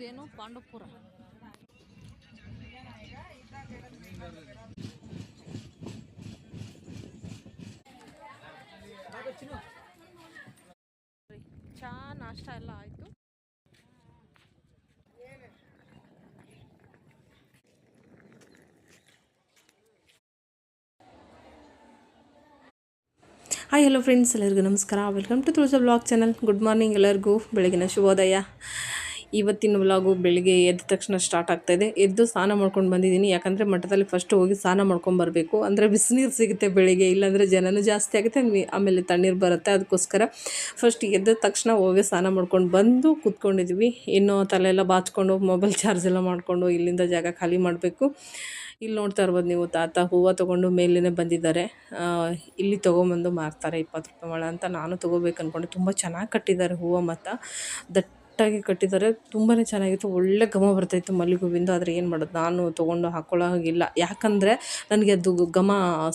ಇದೇನು ಪಾಂಡವಪುರ? ಚಾ ನಾಷ್ಟ ಎಲ್ಲ ಆಯಿತು. ಹಾಯ್ ಹಲೋ ಫ್ರೆಂಡ್ಸ್ ಎಲ್ಲರಿಗೂ ನಮಸ್ಕಾರ. Welcome to Tulasa blog channel good morning ಎಲ್ಲರಿಗೂ. ಬೆಳಗಿನ ಶುಭೋದಯ. ಇವತ್ತಿನ ವ್ಲಾಗು ಬೆಳಿಗ್ಗೆ ಎದ್ದ ತಕ್ಷಣ ಸ್ಟಾರ್ಟ್ ಆಗ್ತಾಯಿದೆ ಎದ್ದು ಸ್ನಾನ ಮಾಡ್ಕೊಂಡು ಬಂದಿದ್ದೀನಿ. ಯಾಕಂದರೆ ಮಠದಲ್ಲಿ ಫಸ್ಟ್ ಹೋಗಿ ಸ್ನಾನ ಮಾಡ್ಕೊಂಡು ಬರಬೇಕು. ಅಂದರೆ ಬಿಸಿನೀರು ಸಿಗುತ್ತೆ ಬೆಳಿಗ್ಗೆ. ಇಲ್ಲಾಂದರೆ ಜನನೂ ಜಾಸ್ತಿ ಆಗುತ್ತೆ. ಆಮೇಲೆ ತಣ್ಣೀರು ಬರುತ್ತೆ. ಅದಕ್ಕೋಸ್ಕರ ಫಸ್ಟ್ ಎದ್ದ ತಕ್ಷಣ ಹೋಗಿ ಸ್ನಾನ ಮಾಡ್ಕೊಂಡು ಬಂದು ಕೂತ್ಕೊಂಡಿದ್ವಿ. ಇನ್ನು ತಲೆ ಎಲ್ಲ ಬಾಚ್ಕೊಂಡು ಮೊಬೈಲ್ ಚಾರ್ಜ್ ಎಲ್ಲ ಮಾಡಿಕೊಂಡು ಇಲ್ಲಿಂದ ಜಾಗ ಖಾಲಿ ಮಾಡಬೇಕು. ಇಲ್ಲಿ ನೋಡ್ತಾ ಇರ್ಬೋದು ನೀವು, ತಾತ ಹೂವು ತೊಗೊಂಡು ಮೇಲೇ ಬಂದಿದ್ದಾರೆ. ಇಲ್ಲಿ ತೊಗೊಂಬಂದು ಮಾರ್ತಾರೆ ಇಪ್ಪತ್ತು ರೂಪಾಯಿ ಮಳೆ ಅಂತ. ನಾನು ತೊಗೋಬೇಕು ಅಂದ್ಕೊಂಡು ತುಂಬ ಚೆನ್ನಾಗಿ ಕಟ್ಟಿದ್ದಾರೆ ಹೂವು ಮತ್ತು. ದಟ್ಟಾಗಿ ಕಟ್ಟಿದ್ದಾರೆ. ತುಂಬಾ ಚೆನ್ನಾಗಿತ್ತು. ಒಳ್ಳೆ ಘಮ ಬರ್ತಾಯಿತ್ತು ಮಲ್ಲಿಗೆ ಹೂವಿಂದು ಆದರೆ ಏನು ಮಾಡೋದು? ನಾನು ತೊಗೊಂಡು ಹಾಕ್ಕೊಳ್ಳೋ ಹಾಗಿಲ್ಲ. ಯಾಕಂದರೆ ನನಗೆ ಅದು ಘಮ,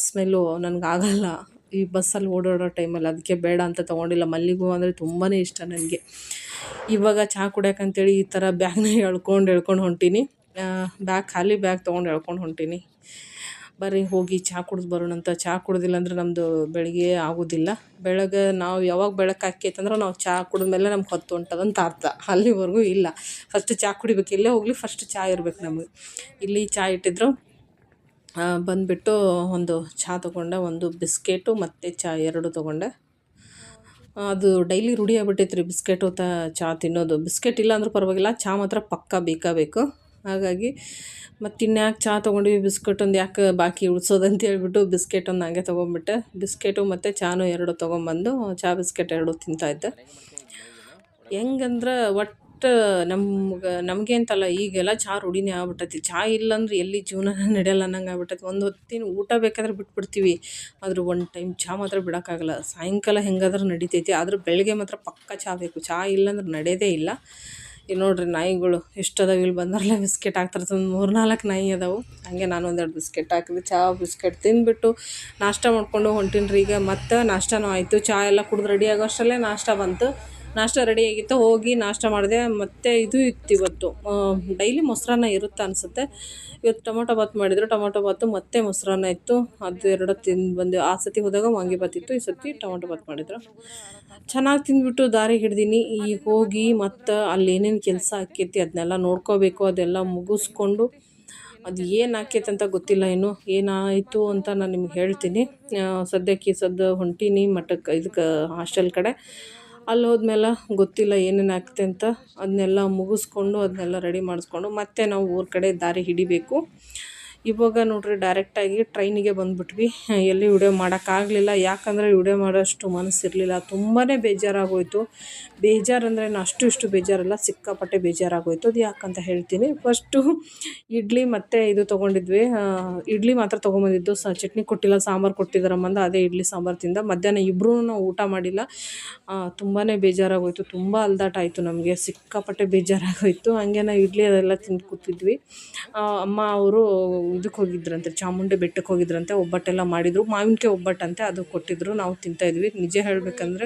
ಸ್ಮೆಲ್ಲು ನನಗೆ ಆಗೋಲ್ಲ. ಈ ಬಸ್ಸಲ್ಲಿ ಓಡಾಡೋ ಟೈಮಲ್ಲಿ. ಅದಕ್ಕೆ ಬೇಡ ಅಂತ ತೊಗೊಂಡಿಲ್ಲ. ಮಲ್ಲಿಗೆ ಹೂವು ಅಂದರೆ ತುಂಬಾ ಇಷ್ಟ ನನಗೆ. ಇವಾಗ ಚಹಾ ಕುಡಿಯೋಕ್ಕಂತೇಳಿ ಈ ಥರ ಬ್ಯಾಗ್ನ ಎಳ್ಕೊಂಡು ಎಳ್ಕೊಂಡು ಹೊಂಟೀನಿ. ಬ್ಯಾಗ್ ಖಾಲಿ ಬ್ಯಾಗ್ ತೊಗೊಂಡು ಎಳ್ಕೊಂಡು ಹೊಂಟೀನಿ. ಬರ್ರಿ, ಹೋಗಿ ಚಹಾ ಕುಡ್ದು ಬರೋಣ ಅಂತ. ಚಹಾ ಕುಡ್ದಿಲ್ಲ ಅಂದ್ರೆ ನಮ್ಮದು ಬೆಳಗ್ಗೆ ಆಗೋದಿಲ್ಲ. ಬೆಳಗ್ಗೆ ನಾವು ಯಾವಾಗ ಬೆಳಕು ಆಕೈತಂದ್ರೆ ನಾವು ಚಹಾ ಕುಡಿದ್ಮೇಲೆ ನಮ್ಗೆ ಹೊತ್ತು ಹೊಂಟದಂತ ಅರ್ಥ. ಅಲ್ಲಿವರೆಗೂ ಇಲ್ಲ. ಫಸ್ಟ್ ಚಹಾ ಕುಡಿಬೇಕು. ಇಲ್ಲೇ ಹೋಗ್ಲಿ ಫಸ್ಟ್ ಚಹಾ ಇರ್ಬೇಕು ನಮಗೆ. ಇಲ್ಲಿ ಚಹಾ ಇಟ್ಟಿದ್ರು. ಬಂದುಬಿಟ್ಟು ಒಂದು ಚಹಾ ತೊಗೊಂಡೆ, ಒಂದು ಬಿಸ್ಕೆಟು ಮತ್ತು ಚಹಾ ಎರಡು ತೊಗೊಂಡೆ. ಅದು ಡೈಲಿ ರೂಢಿ ಆಗ್ಬಿಟ್ಟೈತೆ ರೀ ಬಿಸ್ಕೆಟು ತ ಚಹಾ ತಿನ್ನೋದು. ಬಿಸ್ಕೆಟ್ ಇಲ್ಲ ಅಂದ್ರೂ ಪರವಾಗಿಲ್ಲ ಚಹಾ ಮಾತ್ರ ಪಕ್ಕ ಬೇಕಾ ಬೇಕು. ಹಾಗಾಗಿ ಮತ್ತು ಇನ್ಯಾಕೆ ಚಹಾ ತೊಗೊಂಡ್ವಿ ಬಿಸ್ಕೆಟ್ ಒಂದು ಯಾಕೆ ಬಾಕಿ ಅಂತ ಹೇಳ್ಬಿಟ್ಟು ಬಿಸ್ಕೆಟ್ ಒಂದು ಹಂಗೆ ತೊಗೊಂಬಿಟ್ಟೆ. ಬಿಸ್ಕೆಟು ಮತ್ತು ಚಹಾನು ಎರಡು ತೊಗೊಂಬಂದು ಚಹಾ ಬಿಸ್ಕೆಟ್ ಎರಡು ತಿಂತಾಯಿದ್ದೆ ಹೆಂಗಂದ್ರೆ ಒಟ್ಟು ನಮ್ಗೆ ನಮಗೆ ಅಂತಲ್ಲ ಈಗೆಲ್ಲ ಚಹಾ ರೂಢಿನೇ ಆಗ್ಬಿಟ್ಟೈತಿ. ಚಹಾ ಇಲ್ಲಂದ್ರೆ ಎಲ್ಲಿ ಜೀವನ ನಡೆಯಲ್ಲ ಅನ್ನಂಗೆ ಆಗ್ಬಿಟ್ಟೈತಿ. ಒಂದು ಹೊತ್ತಿನ ಊಟ ಬೇಕಾದ್ರೆ ಬಿಟ್ಬಿಡ್ತೀವಿ. ಆದ್ರೆ ಒಂದು ಟೈಮ್ ಚಹಾ ಮಾತ್ರ ಬಿಡೋಕ್ಕಾಗಲ್ಲ. ಸಾಯಂಕಾಲ ಹೆಂಗಾದ್ರೂ ನಡಿತೈತಿ. ಆದ್ರೆ ಬೆಳಗ್ಗೆ ಮಾತ್ರ ಪಕ್ಕ ಚಹಾ ಬೇಕು. ಚಹಾ ಇಲ್ಲಂದ್ರೆ ನಡೆಯೋದೇ ಇಲ್ಲ. ಇಲ್ಲಿ ನೋಡ್ರಿ ನಾಯಿಗಳು ಎಷ್ಟು ಇಲ್ಲಿ ಬಂದರಲ್ಲೇ ಬಿಸ್ಕೆಟ್ ಹಾಕ್ತಿರ್ತದೆ ಮೂರು ನಾಲ್ಕು ನಾಯಿ ಅದಾವು. ಹಂಗೆ ನಾನು ಒಂದೆರಡು ಬಿಸ್ಕೆಟ್ ಹಾಕಿದೆ ಚಹಾ ಬಿಸ್ಕೆಟ್ ತಿಂದುಬಿಟ್ಟು ನಾಷ್ಟ ಮಾಡ್ಕೊಂಡು ಹೊಂಟೀನಿ ರೀ ಈಗ. ಮತ್ತೆ ನಾಷ್ಟನೂ ಆಯಿತು. ಚಹಾ ಎಲ್ಲ ಕುಡ್ದು ರೆಡಿ ಆಗೋ ಅಷ್ಟರಲ್ಲೇ ನಾಷ್ಟ ಬಂತು. ನಾಷ್ಟ ರೆಡಿ ಆಗಿತ್ತು, ಹೋಗಿ ನಾಷ್ಟ ಮಾಡಿದೆ. ಮತ್ತು ಇದು ಇತ್ತು ಇವತ್ತು. ಡೈಲಿ ಮೊಸರನ್ನ ಇರುತ್ತೆ ಅನಿಸುತ್ತೆ. ಇವತ್ತು ಟೊಮೊಟೊ ಬಾತ್ ಮಾಡಿದರು. ಟೊಮೊಟೊ ಭಾತು ಮತ್ತು ಮೊಸರನ್ನ ಇತ್ತು. ಅದು ಎರಡು ತಿಂದು ಬಂದು ಆ ಸತಿ ಹೋದಾಗ ವಾಂಗಿಬಾತ್ ಇತ್ತು. ಈ ಸತಿ ಟೊಮೊಟೊ ಬಾತ್ ಮಾಡಿದ್ರು. ಚೆನ್ನಾಗಿ ತಿಂದ್ಬಿಟ್ಟು ದಾರಿ ಹಿಡ್ದೀನಿ. ಈಗ ಹೋಗಿ ಮತ್ತು ಅಲ್ಲಿ ಏನೇನು ಕೆಲಸ ಆಕೈತಿ ಅದನ್ನೆಲ್ಲ ನೋಡ್ಕೋಬೇಕು. ಅದೆಲ್ಲ ಮುಗಿಸ್ಕೊಂಡು ಅದು ಏನು ಆಕೈತೆ ಅಂತ ಗೊತ್ತಿಲ್ಲ ಇನ್ನು. ಏನಾಯಿತು ಅಂತ ನಾನು ನಿಮ್ಗೆ ಹೇಳ್ತೀನಿ. ಸದ್ಯಕ್ಕೆ ಸದ್ದು ಹೊಂಟೀನಿ ಮಠಕ್ಕೆ ಇದಕ್ಕೆ, ಹಾಸ್ಟೆಲ್ ಕಡೆ. ಅಲ್ಲಿ ಹೋದ್ಮೇಲೆ ಗೊತ್ತಿಲ್ಲ ಏನೇನು ಆಗ್ತೆ ಅಂತ ಅದನ್ನೆಲ್ಲ ಮುಗಿಸ್ಕೊಂಡು ಅದನ್ನೆಲ್ಲ ರೆಡಿ ಮಾಡಿಸ್ಕೊಂಡು ಮತ್ತೆ ನಾವು ಊರ ಕಡೆ ದಾರಿ ಹಿಡಿಬೇಕು. ಇವಾಗ ನೋಡ್ರಿ ಡೈರೆಕ್ಟಾಗಿ ಟ್ರೈನಿಗೆ ಬಂದುಬಿಟ್ವಿ. ಎಲ್ಲಿ ವಿಡಿಯೋ ಮಾಡೋಕ್ಕಾಗಲಿಲ್ಲ ಯಾಕಂದರೆ ವಿಡಿಯೋ ಮಾಡೋಷ್ಟು ಮನಸ್ಸಿರಲಿಲ್ಲ. ತುಂಬಾ ಬೇಜಾರಾಗೋಯಿತು. ಬೇಜಾರಂದರೆ ಅಷ್ಟು ಇಷ್ಟು ಬೇಜಾರಲ್ಲ, ಸಿಕ್ಕಾಪಟ್ಟೆ ಬೇಜಾರಾಗೋಯ್ತು. ಅದು ಯಾಕಂತ ಹೇಳ್ತೀನಿ. ಫಸ್ಟು ಇಡ್ಲಿ ಮತ್ತು ಇದು ತೊಗೊಂಡಿದ್ವಿ. ಇಡ್ಲಿ ಮಾತ್ರ ತೊಗೊಂಬಂದಿದ್ದು. ಸ, ಚಟ್ನಿ ಕೊಟ್ಟಿಲ್ಲ, ಸಾಂಬಾರು ಕೊಟ್ಟಿದ್ದಾರಮ್ಮಂದ ಅದೇ ಇಡ್ಲಿ, ಸಾಂಬಾರು ತಿಂದ. ಮಧ್ಯಾಹ್ನ ಇಬ್ಬರೂ ಊಟ ಮಾಡಿಲ್ಲ. ತುಂಬಾ ಬೇಜಾರಾಗೋಯಿತು. ತುಂಬ ಅಲ್ದಾಟ ಆಯಿತು ನಮಗೆ. ಸಿಕ್ಕಾಪಟ್ಟೆ ಬೇಜಾರಾಗೋಯಿತು. ಹಂಗೆ ನಾವು ಇಡ್ಲಿ ಅದೆಲ್ಲ ತಿಂದು ಕೂತಿದ್ವಿ. ಅಮ್ಮ ಅವರು ಇದಕ್ಕೆ ಹೋಗಿದ್ರಂತೆ, ಚಾಮುಂಡಿ ಬೆಟ್ಟಕ್ಕೆ ಹೋಗಿದ್ರಂತೆ, ಒಬ್ಬಟ್ಟೆಲ್ಲ ಮಾಡಿದರು. ಮಾವಿನಕಾಯಿ ಒಬ್ಬಟ್ಟಂತೆ, ಅದು ಕೊಟ್ಟಿದ್ರು. ನಾವು ತಿಂತಾಯಿದ್ವಿ ನಿಜ ಹೇಳಬೇಕಂದ್ರೆ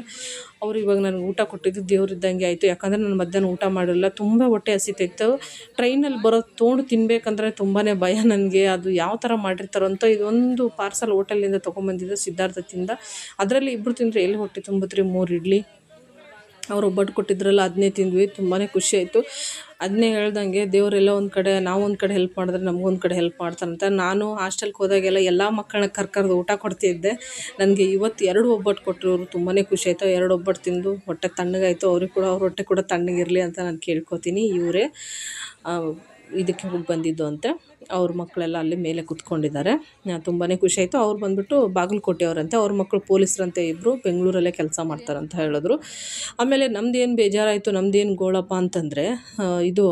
ಅವ್ರು ಇವಾಗ ನನಗೆ ಊಟ ಕೊಟ್ಟಿದ್ದು ದೇವರಿದ್ದಂಗೆ ಆಯಿತು. ಯಾಕಂದರೆ ನಾನು ಮಧ್ಯಾಹ್ನ ಊಟ ಮಾಡಿರಲಿಲ್ಲ. ತುಂಬ ಹೊಟ್ಟೆ ಹಸಿತಿತ್ತು. ಟ್ರೈನಲ್ಲಿ ಬರೋ ತೊಗೊಂಡು ತಿನ್ನಬೇಕಂದ್ರೆ ತುಂಬಾ ಭಯ ನನಗೆ. ಅದು ಯಾವ ಥರ ಮಾಡಿರ್ತಾರೋ ಅಂತ ಇದೊಂದು ಪಾರ್ಸಲ್ ಹೋಟೆಲಿಂದ ತೊಗೊಂಬಂದಿದ್ದು ಸಿದ್ಧಾರ್ಥದಿಂದ. ಅದರಲ್ಲಿ ಇಬ್ಬರು ತಿಂದರೆ ಎಲ್ಲಿ ಹೊಟ್ಟೆ ತುಂಬತ್ರಿ? ಮೂರು ಇಡ್ಲಿ. ಅವ್ರು ಒಬ್ಬಟ್ಟು ಕೊಟ್ಟಿದ್ರಲ್ಲ, ಅದನ್ನೇ ತಿಂದ್ವಿ. ತುಂಬಾ ಖುಷಿ ಆಯಿತು. ಅದನ್ನೇ ಹೇಳ್ದಂಗೆ ದೇವರೆಲ್ಲ ಒಂದು ಕಡೆ, ನಾವು ಒಂದು ಕಡೆ ಹೆಲ್ಪ್ ಮಾಡಿದ್ರೆ ನಮಗೊಂದು ಕಡೆ ಹೆಲ್ಪ್ ಮಾಡ್ತಾರಂತ. ನಾನು ಹಾಸ್ಟೆಲ್ಗೆ ಹೋದಾಗೆಲ್ಲ ಎಲ್ಲ ಮಕ್ಕಳನ್ನ ಕರ್ಕರ್ದು ಊಟ ಕೊಡ್ತಿದ್ದೆ ನನಗೆ ಇವತ್ತು ಎರಡು ಒಬ್ಬಟ್ಟು ಕೊಟ್ಟರು ಅವರು ತುಂಬಾ ಖುಷಿ ಆಯಿತು. ಎರಡು ಒಬ್ಬಟ್ಟು ತಿಂದು ಹೊಟ್ಟೆ ತಣ್ಣಗಾಯಿತು. ಅವ್ರಿಗೆ ಕೂಡ, ಅವ್ರ ಹೊಟ್ಟೆ ಕೂಡ ತಣ್ಣಗಿರಲಿ ಅಂತ ನಾನು ಕೇಳ್ಕೊತೀನಿ ಇವರೇ. ಇದಕ್ಕೆ ಹೋಗಿ ಬಂದಿದ್ದು ಅಂತೆ ಅವ್ರ ಮಕ್ಕಳೆಲ್ಲ ಅಲ್ಲಿ ಮೇಲೆ ಕುತ್ಕೊಂಡಿದ್ದಾರೆ. ತುಂಬಾ ಖುಷಿ ಆಯಿತು ಅವ್ರು ಬಂದುಬಿಟ್ಟು ಬಾಗಲಕೋಟೆಯವರಂತೆ ಅವ್ರ ಮಕ್ಕಳು ಪೊಲೀಸರಂತೆ ಇಬ್ಬರು ಬೆಂಗಳೂರಲ್ಲೇ ಕೆಲಸ ಮಾಡ್ತಾರಂತ ಹೇಳಿದ್ರು. ಆಮೇಲೆ ನಮ್ದೇನು ಬೇಜಾರಾಯಿತು, ನಮ್ದೇನು ಗೋಳಪ್ಪ ಅಂತಂದರೆ ಇದು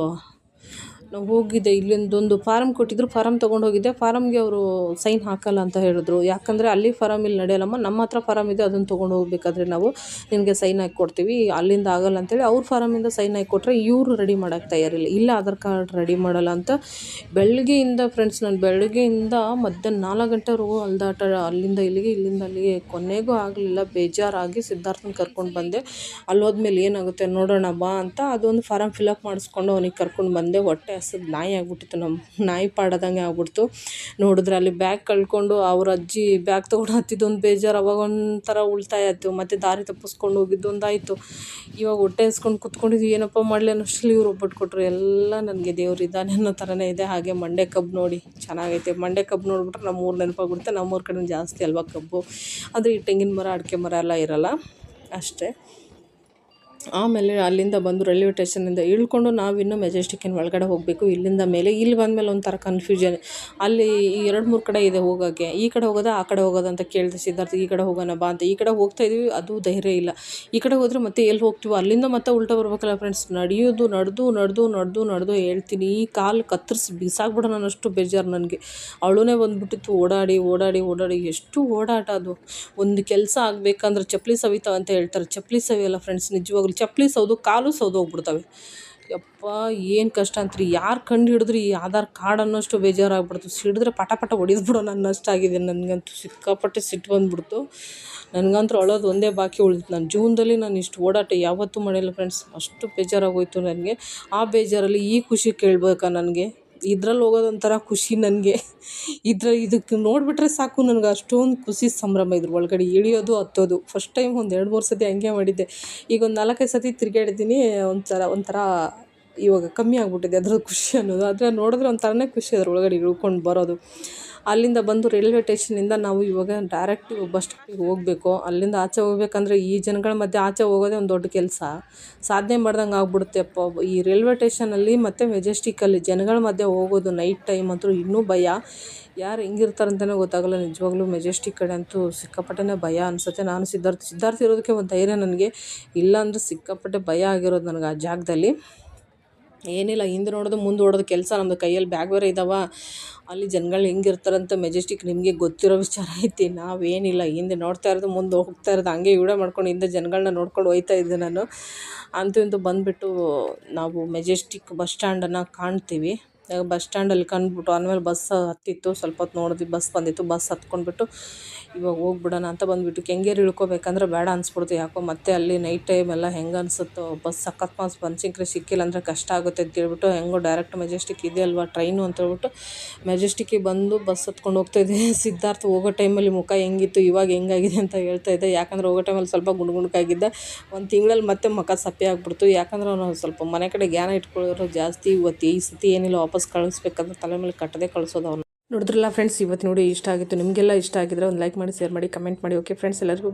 ನಾವು ಹೋಗಿದ್ದೆ, ಇಲ್ಲಿಂದೊಂದು ಫಾರಮ್ ಕೊಟ್ಟಿದ್ರು ಫಾರಮ್ ತೊಗೊಂಡು ಹೋಗಿದ್ದೆ ಫಾರಮ್ಗೆ ಅವರು ಸೈನ್ ಹಾಕಲ್ಲ ಅಂತ ಹೇಳಿದ್ರು. ಯಾಕಂದರೆ ಅಲ್ಲಿ ಫಾರಮ್ ಇಲ್ಲಿ ನಡೆಯಲ್ಲಮ್ಮ? ನಮ್ಮ ಹತ್ರ ಫಾರಮ್ ಇದೆ, ಅದನ್ನು ತೊಗೊಂಡು ಹೋಗ್ಬೇಕಾದ್ರೆ ನಾವು ನಿಮಗೆ ಸೈನ್ ಹಾಕಿ ಕೊಡ್ತೀವಿ. ಅಲ್ಲಿಂದ ಆಗಲ್ಲ ಅಂತೇಳಿ ಅವ್ರ ಫಾರಮಿಂದ ಸೈನ್ ಹಾಕಿ ಕೊಟ್ಟರೆ ಇವರು ರೆಡಿ ಮಾಡೋಕ್ಕೆ ತಯಾರಿಲ್ಲ. ಇಲ್ಲ ಆಧಾರ್ ಕಾರ್ಡ್ ರೆಡಿ ಮಾಡಲ್ಲ ಅಂತ ಬೆಳಗ್ಗೆಯಿಂದ ಫ್ರೆಂಡ್ಸ್ ನಾನು ಬೆಳಗ್ಗೆಯಿಂದ ಮಧ್ಯಾಹ್ನ ನಾಲ್ಕು ಗಂಟೆವರೆಗೂ ಅಲ್ದಾಟ ಅಲ್ಲಿಂದ ಇಲ್ಲಿಗೆ, ಇಲ್ಲಿಂದ ಅಲ್ಲಿಗೆ ಕೊನೆಗೂ ಆಗಲಿಲ್ಲ. ಬೇಜಾರಾಗಿ ಸಿದ್ಧಾರ್ಥನ ಕರ್ಕೊಂಡು ಬಂದೆ. ಅಲ್ಲಿ ಹೋದ್ಮೇಲೆ ಏನಾಗುತ್ತೆ ನೋಡೋಣ ಬಾ ಅಂತ ಅದೊಂದು ಫಾರಮ್ ಫಿಲಪ್ ಮಾಡಿಸ್ಕೊಂಡು ಅವನಿಗೆ ಕರ್ಕೊಂಡು ಬಂದೆ. ಹೊಟ್ಟೆ ಹಸಿದು ನಾಯಿ ಆಗಿಬಿಟ್ಟಿತ್ತು ನಮ್ಮ ನಾಯಿ ಪಾಡದಂಗೆ ಆಗ್ಬಿಡ್ತು. ನೋಡಿದ್ರೆ ಅಲ್ಲಿ ಬ್ಯಾಗ್ ಕಳ್ಕೊಂಡು ಅವ್ರ ಅಜ್ಜಿ ಬ್ಯಾಗ್ ತೊಗೊಂಡು ಹತ್ತಿದ್ದೊಂದು ಬೇಜಾರು, ಅವಾಗ ಒಂಥರ ಉಳಿತಾಯ ಆಯಿತು ಮತ್ತು ದಾರಿ ತಪ್ಪಿಸ್ಕೊಂಡು ಹೋಗಿದ್ದೊಂದಾಯಿತು. ಇವಾಗ ಹೊಟ್ಟೆ ಹಸ್ಕೊಂಡು ಕುತ್ಕೊಂಡಿದ್ವಿ, ಏನಪ್ಪ ಮಾಡಲಿ ಅನ್ನೋಷ್ಟರಲ್ಲಿ ಇವ್ರು ಒಬ್ಬಟ್ಟು ಕೊಟ್ಟರು ಎಲ್ಲ ನನಗೆ ದೇವ್ರು ಇದ್ದಾನೆ ಅನ್ನೋ ಥರನೇ ಇದೆ. ಹಾಗೆ ಮಂಡೆ ಕಬ್ಬು ನೋಡಿ ಚೆನ್ನಾಗೈತೆ. ಮಂಡೆ ಕಬ್ಬು ನೋಡಿಬಿಟ್ರೆ ನಮ್ಮ ಊರು ನೆನಪಾಗ್ಬಿಡುತ್ತೆ. ನಮ್ಮೂರ ಕಡೆ ಜಾಸ್ತಿ ಅಲ್ವಾ ಕಬ್ಬು? ಆದರೆ ಈ ತೆಂಗಿನ ಮರ, ಅಡಿಕೆ ಮರ ಎಲ್ಲ ಇರಲ್ಲ. ಅಷ್ಟೇ. ಆಮೇಲೆ ಅಲ್ಲಿಂದ ಬಂದು ರೈಲ್ವೆ ಸ್ಟೇಷನಿಂದ ಇಳ್ಕೊಂಡು ನಾವಿನ್ನೂ ಮೆಜೆಸ್ಟಿಕ್ಕಿನ ಒಳಗಡೆ ಹೋಗಬೇಕು, ಇಲ್ಲಿಂದ ಮೇಲೆ, ಇಲ್ಲಿ ಬಂದಮೇಲೆ ಒಂಥರ ಕನ್ಫ್ಯೂಷನ್ ಅಲ್ಲಿ ಎರಡು ಮೂರು ಕಡೆ ಇದೆ ಹೋಗೋಕ್ಕೆ. ಈ ಕಡೆ ಹೋಗೋದಾ, ಆ ಕಡೆ ಹೋಗೋದಾ ಅಂತ ಕೇಳಿದೆ ಸಿದ್ಧಾರ್ಥ, ಈ ಕಡೆ ಹೋಗೋಣ ಬಾ ಅಂತ. ಈ ಕಡೆ ಹೋಗ್ತಾ ಇದೀವಿ ಅದು ಧೈರ್ಯ ಇಲ್ಲ. ಈ ಕಡೆ ಹೋದರೆ ಮತ್ತೆ ಎಲ್ಲಿ ಹೋಗ್ತೀವೋ, ಅಲ್ಲಿಂದ ಮತ್ತೆ ಉಲ್ಟ ಬರ್ಬೇಕಲ್ಲ ಫ್ರೆಂಡ್ಸ್ ನಡೆಯೋದು, ನಡೆದು ನಡೆದು ನಡೆದು ನಡೆದು ಹೇಳ್ತೀನಿ. ಈ ಕಾಲು ಕತ್ತರಿಸಿ ಬಿಸಾಕ್ಬಿಡೋಣ ಅಷ್ಟು ಬೇಜಾರು ನನಗೆ. ಅವಳೂನೇ ಬಂದ್ಬಿಟ್ಟಿತ್ತು, ಓಡಾಡಿ ಓಡಾಡಿ ಓಡಾಡಿ. ಎಷ್ಟು ಓಡಾಟ ಅದು. ಒಂದು ಕೆಲಸ ಆಗಬೇಕಂದ್ರೆ ಚಪ್ಪಲಿ ಸವಿತಾವ ಅಂತ ಹೇಳ್ತಾರೆ. ಚಪ್ಪಲಿ ಸವಿಯಲ್ಲ ಫ್ರೆಂಡ್ಸ್ ನಿಜವಾಗ್ಲೂ. ಚಪ್ಪಲಿ ಸೌದು, ಕಾಲು ಸೌದು ಹೋಗ್ಬಿಡ್ತವೆ. ಯಪ್ಪ, ಏನು ಕಷ್ಟ ಅಂತ್ರಿ? ಯಾರು ಕಂಡು ಹಿಡಿದ್ರಿ? ಈ ಆಧಾರ್ ಕಾರ್ಡ್ ಅನ್ನೋಷ್ಟು ಬೇಜಾರಾಗ್ಬಿಡ್ತು. ಸಿಡಿದ್ರೆ ಪಟ ಪಟ ಹೊಡೆದ್ಬಿಡೋ ನನ್ನ ನಷ್ಟ ಅನ್ನೋಷ್ಟಾಗಿದೆ ನನಗಂತೂ ಸಿಕ್ಕಾಪಟ್ಟೆ ಸಿಟ್ಟು ಬಂದ್ಬಿಡ್ತು. ನನಗಂತೂ ಅಳೋದು ಒಂದೇ ಬಾಕಿ ಉಳಿತು ನಾನು ಜೀವನದಲ್ಲಿ ನಾನು ಇಷ್ಟು ಓಡಾಟ ಯಾವತ್ತೂ ಮಾಡಿಲ್ಲ, ಫ್ರೆಂಡ್ಸ್. ಅಷ್ಟು ಬೇಜಾರಾಗೋಯ್ತು ನನಗೆ. ಆ ಬೇಜಾರಲ್ಲಿ ಈ ಖುಷಿ ಕೇಳಬೇಕಾ ನನಗೆ? ಇದ್ರಲ್ಲಿ ಹೋಗೋದೊಂಥರ ಖುಷಿ ನನಗೆ. ಇದ್ರ ಇದಕ್ಕೆ ನೋಡಿಬಿಟ್ರೆ ಸಾಕು, ನನಗೆ ಅಷ್ಟೊಂದು ಖುಷಿ ಸಂಭ್ರಮ ಇದ್ರ ಒಳಗಡೆ ಇಳಿಯೋದು, ಹತ್ತೋದು. ಫಸ್ಟ್ ಟೈಮ್ ಒಂದು ಎರಡು ಮೂರು ಸರ್ತಿ ಹಂಗೆ ಮಾಡಿದ್ದೆ. ಈಗ ಒಂದು ನಾಲ್ಕೈದು ಸರ್ತಿ ತಿರ್ಗಾಡಿದ್ದೀನಿ ಒಂಥರ ಒಂಥರ ಇವಾಗ ಕಮ್ಮಿ ಆಗಿಬಿಟ್ಟಿದೆ ಅದ್ರ ಖುಷಿ ಅನ್ನೋದು. ಆದರೆ ನೋಡಿದ್ರೆ ಒಂಥರನೇ ಖುಷಿ ಅದ್ರ ಒಳಗಡೆ ಇಳ್ಕೊಂಡು ಬರೋದು. ಅಲ್ಲಿಂದ ಬಂದು ರೈಲ್ವೆ ಸ್ಟೇಷನಿಂದ ನಾವು ಇವಾಗ ಡೈರೆಕ್ಟ್ ಬಸ್ ಸ್ಟಾಪಿಗೆ ಹೋಗಬೇಕು. ಅಲ್ಲಿಂದ ಆಚೆ ಹೋಗ್ಬೇಕಂದ್ರೆ ಈ ಜನಗಳ ಮಧ್ಯೆ ಆಚೆ ಹೋಗೋದೇ ಒಂದು ದೊಡ್ಡ ಕೆಲಸ. ಸಾಧನೆ ಮಾಡ್ದಂಗೆ ಆಗ್ಬಿಡುತ್ತೆ ಅಪ್ಪ. ಈ ರೈಲ್ವೆ ಸ್ಟೇಷನಲ್ಲಿ ಮತ್ತು ಮೆಜೆಸ್ಟಿಕ್ಕಲ್ಲಿ ಜನಗಳ ಮಧ್ಯೆ ಹೋಗೋದು ನೈಟ್ ಟೈಮ್ ಅಂತೂ ಇನ್ನೂ ಭಯ. ಯಾರು ಹೆಂಗಿರ್ತಾರಂತಲೇ ಗೊತ್ತಾಗಲ್ಲ. ನಿಜವಾಗ್ಲೂ ಮೆಜೆಸ್ಟಿಕ್ ಕಡೆ ಅಂತೂ ಸಿಕ್ಕಾಪಟ್ಟೆನೇ ಭಯ ಅನಿಸುತ್ತೆ. ನಾನು ಸಿದ್ಧಾರ್ಥ ಸಿದ್ಧಾರ್ಥ ಇರೋದಕ್ಕೆ ಒಂದು ಧೈರ್ಯ ನನಗೆ. ಇಲ್ಲ ಅಂದರೆ ಸಿಕ್ಕಾಪಟ್ಟೆ ಭಯ ಆಗಿರೋದು ನನಗೆ ಆ ಜಾಗದಲ್ಲಿ. ಏನಿಲ್ಲ, ಹಿಂದೆ ನೋಡೋದು ಮುಂದೆ ಓಡೋದು ಕೆಲಸ. ನಮ್ಮದು ಕೈಯಲ್ಲಿ ಬ್ಯಾಗ್ ಬೇರೆ ಇದ್ದಾವೆ ಅಲ್ಲಿ ಜನಗಳು ಹೆಂಗಿರ್ತಾರಂತ ಮೆಜೆಸ್ಟಿಕ್ ನಿಮಗೆ ಗೊತ್ತಿರೋ ವಿಚಾರ ಐತಿ. ನಾವೇನಿಲ್ಲ, ಹಿಂದೆ ನೋಡ್ತಾ ಇರೋದು, ಮುಂದೆ ಹೋಗ್ತಾ ಇರೋದು. ಹಂಗೆ ವಿಡಿಯೋ ಮಾಡ್ಕೊಂಡು ಹಿಂದೆ ಜನಗಳನ್ನ ನೋಡ್ಕೊಂಡು ಹೋಯ್ತಾ ಇದ್ದೆ ನಾನು. ಅಂತೂ ಇಂತೂ ಬಂದುಬಿಟ್ಟು ನಾವು ಮೆಜೆಸ್ಟಿಕ್ ಬಸ್ ಸ್ಟ್ಯಾಂಡನ್ನು ಕಾಣ್ತೀವಿ. ಬಸ್ ಸ್ಟ್ಯಾಂಡಲ್ಲಿ ಕಂಡುಬಿಟ್ಟು ಆಮೇಲೆ ಬಸ್ ಹತ್ತಿತ್ತು, ಸ್ವಲ್ಪ ಹೊತ್ತು ನೋಡಿದ್ವಿ ಬಸ್ ಬಂದಿತ್ತು, ಬಸ್ ಹತ್ಕೊಂಡ್ಬಿಟ್ಟು ಇವಾಗ ಹೋಗ್ಬಿಡೋಣ ಅಂತ ಬಂದುಬಿಟ್ಟು ಕೆಂಗೇರಿ ಇಳ್ಕೊಬೇಕಂದ್ರೆ ಬೇಡ ಅನಿಸ್ಬಿಡ್ತು ಯಾಕೋ ಮತ್ತೆ ಅಲ್ಲಿ ನೈಟ್ ಟೈಮ್ ಎಲ್ಲ ಹೆಂಗೆ ಅನಿಸುತ್ತೋ, ಬಸ್ ಅಕಸ್ಮಾತ್ ಬನ್ಸಿಂಕ್ರೆ ಸಿಕ್ಕಿಲ್ಲ ಅಂದರೆ ಕಷ್ಟ ಆಗುತ್ತೆ ಅಂತ ಹೇಳ್ಬಿಟ್ಟು ಹೆಂಗೋ ಡೈರೆಕ್ಟ್ ಮೆಜೆಸ್ಟಿಕ್ ಇದೆ ಅಲ್ವಾ ಟ್ರೈನು ಅಂತ ಹೇಳ್ಬಿಟ್ಟು ಮೆಜೆಸ್ಟಿಕ್ಕಿಗೆ ಬಂದು ಬಸ್ ಹತ್ಕೊಂಡು ಹೋಗ್ತಾ ಇದೆ. ಸಿದ್ಧಾರ್ಥ ಹೋಗೋ ಟೈಮಲ್ಲಿ ಮುಖ ಹೆಂಗಿತ್ತು, ಇವಾಗ ಹೆಂಗಾಗಿದೆ ಅಂತ ಹೇಳ್ತಾ ಇದ್ದೆ ಯಾಕಂದ್ರೆ ಹೋಗೋ ಟೈಮಲ್ಲಿ ಸ್ವಲ್ಪ ಗುಣಗುಣಕ್ಕಾಗಿದ್ದ ಒಂದು ತಿಂಗಳಲ್ಲಿ ಮತ್ತೆ ಮುಖ ಸಪ್ಪೆ ಆಗ್ಬಿಡ್ತು. ಯಾಕಂದ್ರೆ ಅವನು ಸ್ವಲ್ಪ ಮನೆ ಕಡೆ ಜ್ಞಾನ ಇಟ್ಕೊಳ್ಳೋರು ಜಾಸ್ತಿ, ಇವತ್ತು ಈ ಸತಿ ಏನಿಲ್ಲ, ವಾಪಸ್ ಕಳಿಸ್ಬೇಕಂದ್ರೆ ತಲೆ ಮೇಲೆ ಕಟ್ಟದೆ ಕಳಿಸೋದು ಅವನು. ನೋಡಿದ್ರಲ್ಲ ಫ್ರೆಂಡ್ಸ್ ಇವತ್ತು ನೋಡಿ ಇಷ್ಟ ಆಗಿತ್ತು, ನಿಮಗೆಲ್ಲ ಇಷ್ಟ ಆಗಿದ್ರೆ ಒಂದು ಲೈಕ್ ಮಾಡಿ ಶೇರ್ ಮಾಡಿ ಕಮೆಂಟ್ ಮಾಡಿ. ಓಕೆ ಫ್ರೆಂಡ್ಸ್ ಎಲ್ಲರಿಗೂ